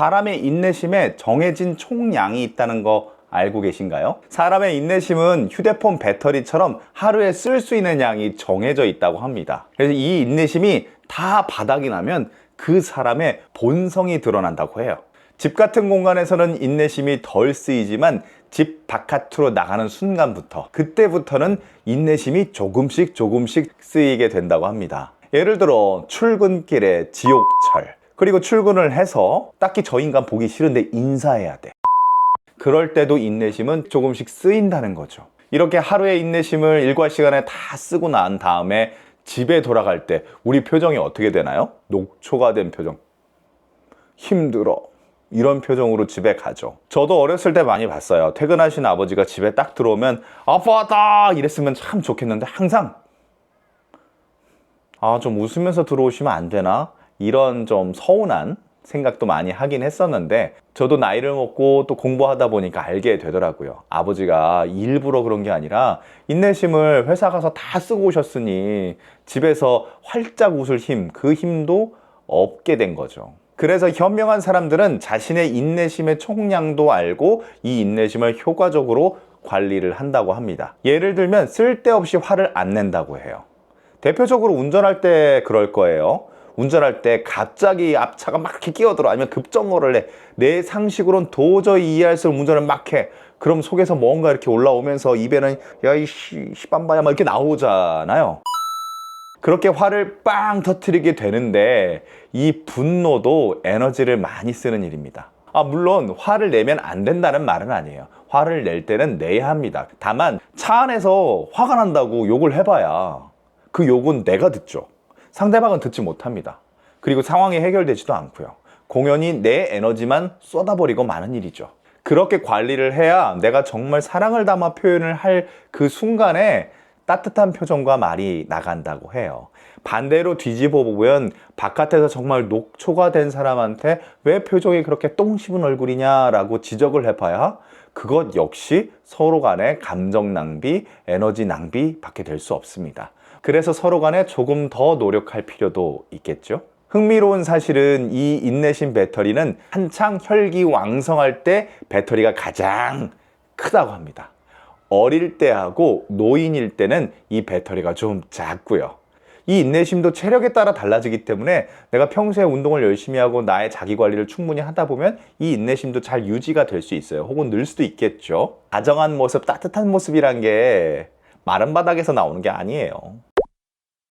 사람의 인내심에 정해진 총량이 있다는 거 알고 계신가요? 사람의 인내심은 휴대폰 배터리처럼 하루에 쓸 수 있는 양이 정해져 있다고 합니다. 그래서 이 인내심이 다 바닥이 나면 그 사람의 본성이 드러난다고 해요. 집 같은 공간에서는 인내심이 덜 쓰이지만 집 바깥으로 나가는 순간부터 그때부터는 인내심이 조금씩 조금씩 쓰이게 된다고 합니다. 예를 들어 출근길에 지옥철 그리고 출근을 해서 딱히 저 인간 보기 싫은데 인사해야 돼. 그럴 때도 인내심은 조금씩 쓰인다는 거죠. 이렇게 하루의 인내심을 일과 시간에 다 쓰고 난 다음에 집에 돌아갈 때 우리 표정이 어떻게 되나요? 녹초가 된 표정. 힘들어. 이런 표정으로 집에 가죠. 저도 어렸을 때 많이 봤어요. 퇴근하신 아버지가 집에 딱 들어오면 아빠다 이랬으면 참 좋겠는데 항상 아 좀 웃으면서 들어오시면 안 되나 이런 좀 서운한 생각도 많이 하긴 했었는데 저도 나이를 먹고 또 공부하다 보니까 알게 되더라고요. 아버지가 일부러 그런 게 아니라 인내심을 회사 가서 다 쓰고 오셨으니 집에서 활짝 웃을 힘, 그 힘도 없게 된 거죠. 그래서 현명한 사람들은 자신의 인내심의 총량도 알고 이 인내심을 효과적으로 관리를 한다고 합니다. 예를 들면 쓸데없이 화를 안 낸다고 해요. 대표적으로 운전할 때 그럴 거예요. 운전할 때 갑자기 앞차가 막 이렇게 끼어들어 아니면 급정거를 해. 내 상식으로는 도저히 이해할 수 없는 운전을 막 해. 그럼 속에서 뭔가 이렇게 올라오면서 입에는 야이 시반바야 막 이렇게 나오잖아요. 그렇게 화를 빵 터트리게 되는데 이 분노도 에너지를 많이 쓰는 일입니다. 아, 물론 화를 내면 안 된다는 말은 아니에요. 화를 낼 때는 내야 합니다. 다만 차 안에서 화가 난다고 욕을 해봐야 그 욕은 내가 듣죠. 상대방은 듣지 못합니다. 그리고 상황이 해결되지도 않고요. 공연히 내 에너지만 쏟아버리고 마는 일이죠. 그렇게 관리를 해야 내가 정말 사랑을 담아 표현을 할 그 순간에 따뜻한 표정과 말이 나간다고 해요. 반대로 뒤집어 보면 바깥에서 정말 녹초가 된 사람한테 왜 표정이 그렇게 똥 씹은 얼굴이냐라고 지적을 해봐야 그것 역시 서로 간의 감정 낭비, 에너지 낭비 밖에 될 수 없습니다. 그래서 서로 간에 조금 더 노력할 필요도 있겠죠. 흥미로운 사실은 이 인내심 배터리는 한창 혈기 왕성할 때 배터리가 가장 크다고 합니다. 어릴 때하고 노인일 때는 이 배터리가 좀 작고요. 이 인내심도 체력에 따라 달라지기 때문에 내가 평소에 운동을 열심히 하고 나의 자기 관리를 충분히 하다 보면 이 인내심도 잘 유지가 될 수 있어요. 혹은 늘 수도 있겠죠. 다정한 모습, 따뜻한 모습이란 게 마른 바닥에서 나오는 게 아니에요.